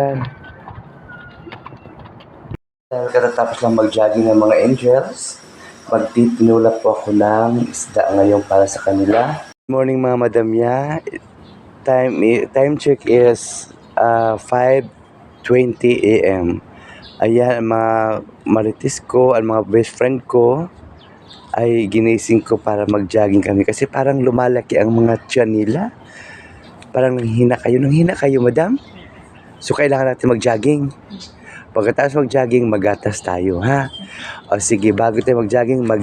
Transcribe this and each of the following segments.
Yan. Dahil katatapos lang mag-jogging ng mga angels, magtitinulap po ako ng isda ngayon para sa kanila. Good morning mga madamya. Time, i- time check is uh, 5.20 a.m. Ayan, ang mga maritis ko, ang mga best friend ko, ay ginising ko para mag-jogging kami kasi parang lumalaki ang mga tiyan nila. Parang nanghina kayo. Nanghina kayo, madam? So, kailangan natin mag-jogging. Pagkatapos mag-jogging, magatas tayo, ha? O sige, bago tayo mag-jogging, mag,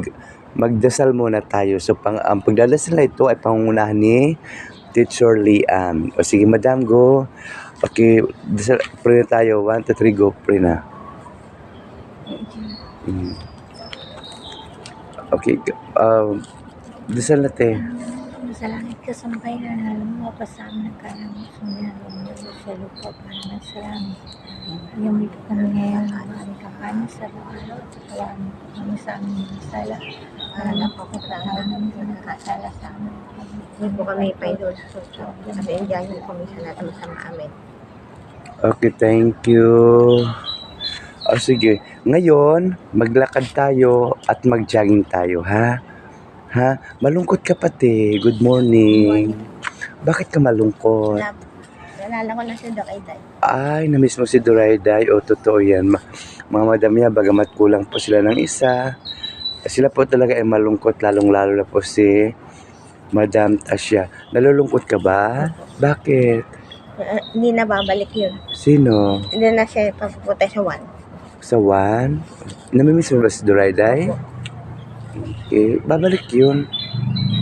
magdasal muna tayo. So, pang, ang pagdadasal na ito ay pangungunahan ni Teacher Liam. O sige, madam, go. Okay, dasal, pray na tayo. One, two, three, go. Pray na. Mm. Okay, um, dasal natin. Sa langit ka sampay na alam mo, pasama ka ng sumunod mo sa lupa para na sa langit. Yung ito kami ngayon, ang kampanya sa araw at sa kawan ko kami sa aming masala. Para napapagkakaroon namin sa nakasala sa amin. Hindi po kami pa-idol sa social. Kasi enjoy po kami sa lahat ng masama amin. Okay, thank you. O sige, ngayon, maglakad tayo at mag-jogging tayo, ha? Ha? Malungkot ka pati. Good morning. Bakit ka malungkot? Nalala ko na si Doc Aiday. Ay, namiss mo si Durayday. O, totoo yan. Ma- mga madam niya, bagamat kulang po sila ng isa, sila po talaga ay malungkot, lalong-lalo na po si Madam Tasya. Nalulungkot ka ba? Bakit? Eh, hindi na babalik yun. Sino? Hindi na siya papupunta sa one. Sa one? Namimiss mo ba si Durayday? Okay, babalik yun.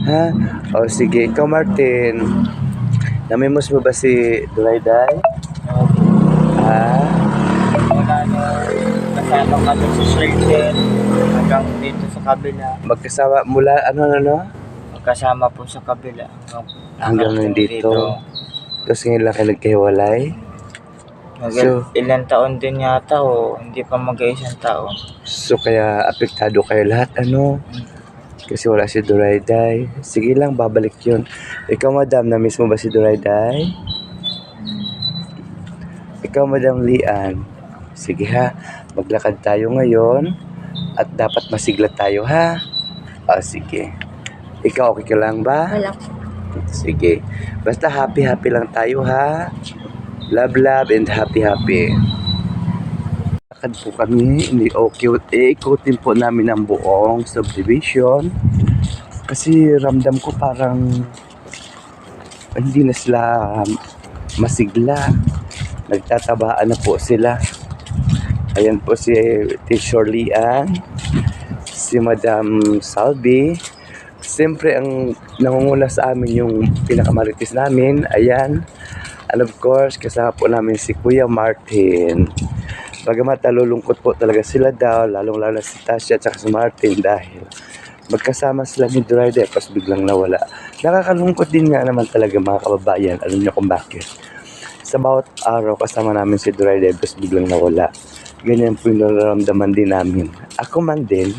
Ha? O sige, ikaw Martin. Namimiss mo ba si Durayday? Ha? Wala na kasama kami sa circle hanggang dito sa kabila. Magkasama mula, ano, ano, ano? Magkasama po sa kabila. Hanggang nandito. Tapos ngayon lang kayo nagkahiwalay? Mag- So- ilang taon din yata o hindi pa mag-isang taon. So kaya apektado kayo lahat, ano? Kasi wala si Durayday. Sige lang, babalik yun. Ikaw, madam, na-miss mo ba si Durayday? Ikaw, madam Lian. Sige ha, maglakad tayo ngayon. At dapat masigla tayo, ha? Ah, sige. Ikaw, okay ka lang ba? Wala. Sige. Basta happy-happy lang tayo, ha? Love, love, and happy-happy. Lakad po kami, hindi okay. Iikutin po namin ang buong subdivision. Kasi ramdam ko parang hindi na sila masigla. Nagtatabaan na po sila. Ayan po si Teacher Lian, si Madam Salvi, Siyempre, ang nangunguna sa amin yung pinakamaritis namin, ayan. And of course, kasama po namin si Kuya Martin. Bagamat nalulungkot po talaga sila daw, lalong-lalo na si Tasha at si Martin dahil magkasama sila ni Dryder tapos biglang nawala. Nakakalungkot din nga naman talaga mga kababayan. Alam niyo kung bakit. Sa bawat araw kasama namin si Dryder tapos biglang nawala. Ganyan po yung nararamdaman din namin. Ako man din,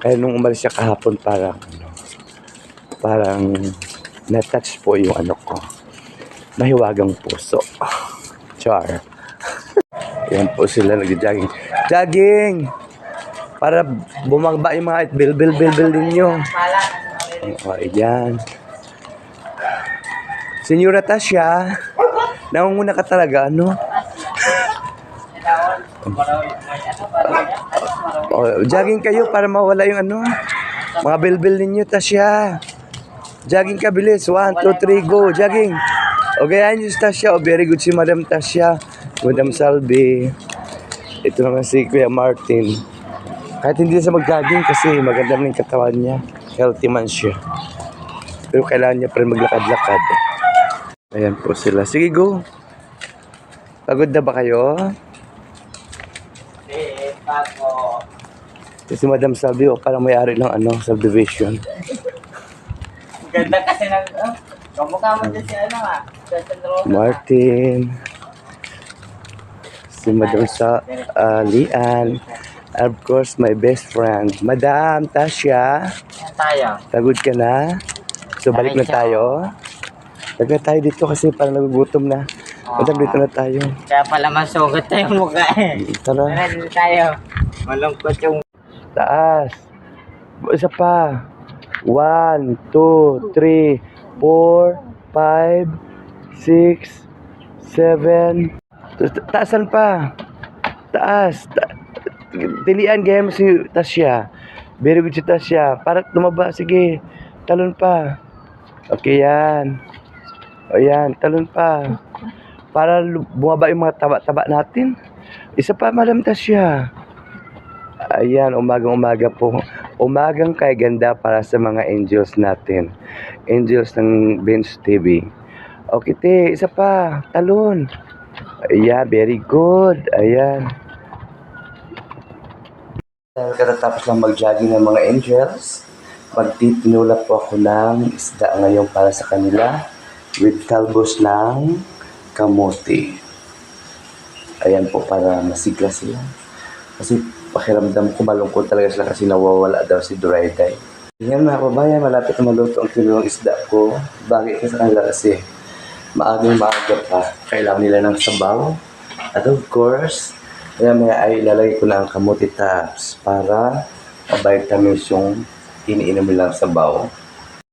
kaya nung umalis siya kahapon parang ano, parang na-touch po yung ano ko. Mahiwagang puso. Char. Yan po sila nag-jogging. Jogging! Para bumagba yung mga bil bil bil bil ninyo. O, ayan. Senyora Tasha, nangunguna ka talaga, ano? O, jogging kayo para mawala yung ano. Mga bilbil ninyo, Tasya. Jogging ka, bilis. One, two, three, go. Jogging. O, gayaan nyo si Tasya. O, very good si Madam Tasya. Madam Salvi. Ito naman si Kuya Martin. Kahit hindi siya mag-jogging kasi maganda na yung katawan niya. Healthy man siya. Pero kailangan niya pa rin maglakad-lakad. Ayan po sila. Sige, go. Pagod na ba kayo? Eh, ako. Kasi Madam Salvi, oh, parang may-ari ng ano, subdivision. Ganda kasi ng... Oh, kamukha mo dyan si ano ah. Martin, si Madam sa uh, Lian, of course, my best friend, Madam Tasha. Tayo. Pagod ka na? So, balik na tayo. Balik na tayo dito kasi parang nagugutom na. Madam, dito na tayo. Kaya pala masugat na yung mukha eh. Tara. Tara, dito tayo. Malungkot yung Taas. Isa pa. One, two, three, four, five, six, seven. Ta- Taasan pa. Taas. Ta- Tilian, gaya mo si Tasya. Very good si Tasya. Para tumaba. Sige. Talon pa. Okay, yan. O yan, talon pa. Para bumaba yung mga taba-taba natin. Isa pa, Madam Tasya. Ayan, umagang-umaga po. Umagang kay ganda para sa mga angels natin. Angels ng Bench TV. Okay, te. Isa pa. Talon. Ayan, very good. Ayan. Dahil katatapos lang mag-jogging ng mga angels, magtitinula po ako ng isda ngayon para sa kanila with talbos ng kamote. Ayan po para masigla sila. Kasi pakiramdam ko malungkot talaga sila kasi nawawala daw si Durayday. Yan mga kababayan, malapit na maluto ang kilong isda ko. Bagay ko sa kanila kasi maagang maaga pa. Kailangan nila ng sabaw. At of course, kaya may ay ilalagay ko na ang kamuti tops para ma-vitamins yung iniinom nilang sabaw.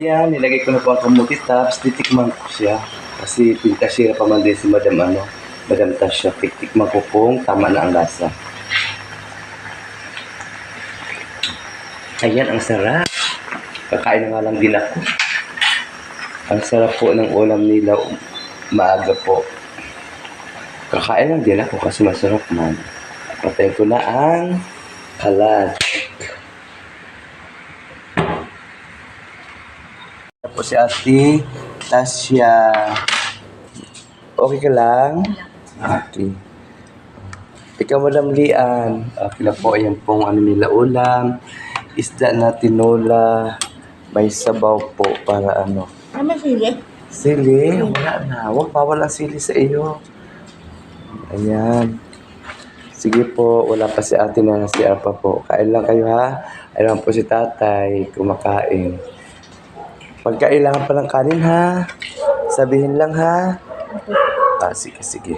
Yan, nilagay ko na po ang kamuti tops. Titikman ko siya. Kasi pintasira pa man din si Madam ano, Madam Tasha. Tiktikman ko kung tama na ang lasa. Ayan, ang sarap. Kakain na nga lang din ako. Ang sarap po ng ulam nila maaga po. Kakain lang din ako kasi masarap man. Patayin ko na ang kalat. Tapos si Ate Tasya. Okay ka lang? Okay. Ikaw, Madam Lian. Okay na po. Ayan pong ano nila ulam. Isda na tinola. May sabaw po para ano. Ano sili? Sili, wala na. Huwag bawal ang sili sa iyo. Ayan. Sige po, wala pa si ate na si pa po. Kain lang kayo ha. Ayun po si tatay, kumakain. Pag kailangan pa ng kanin ha, sabihin lang ha. Ah, sige, sige.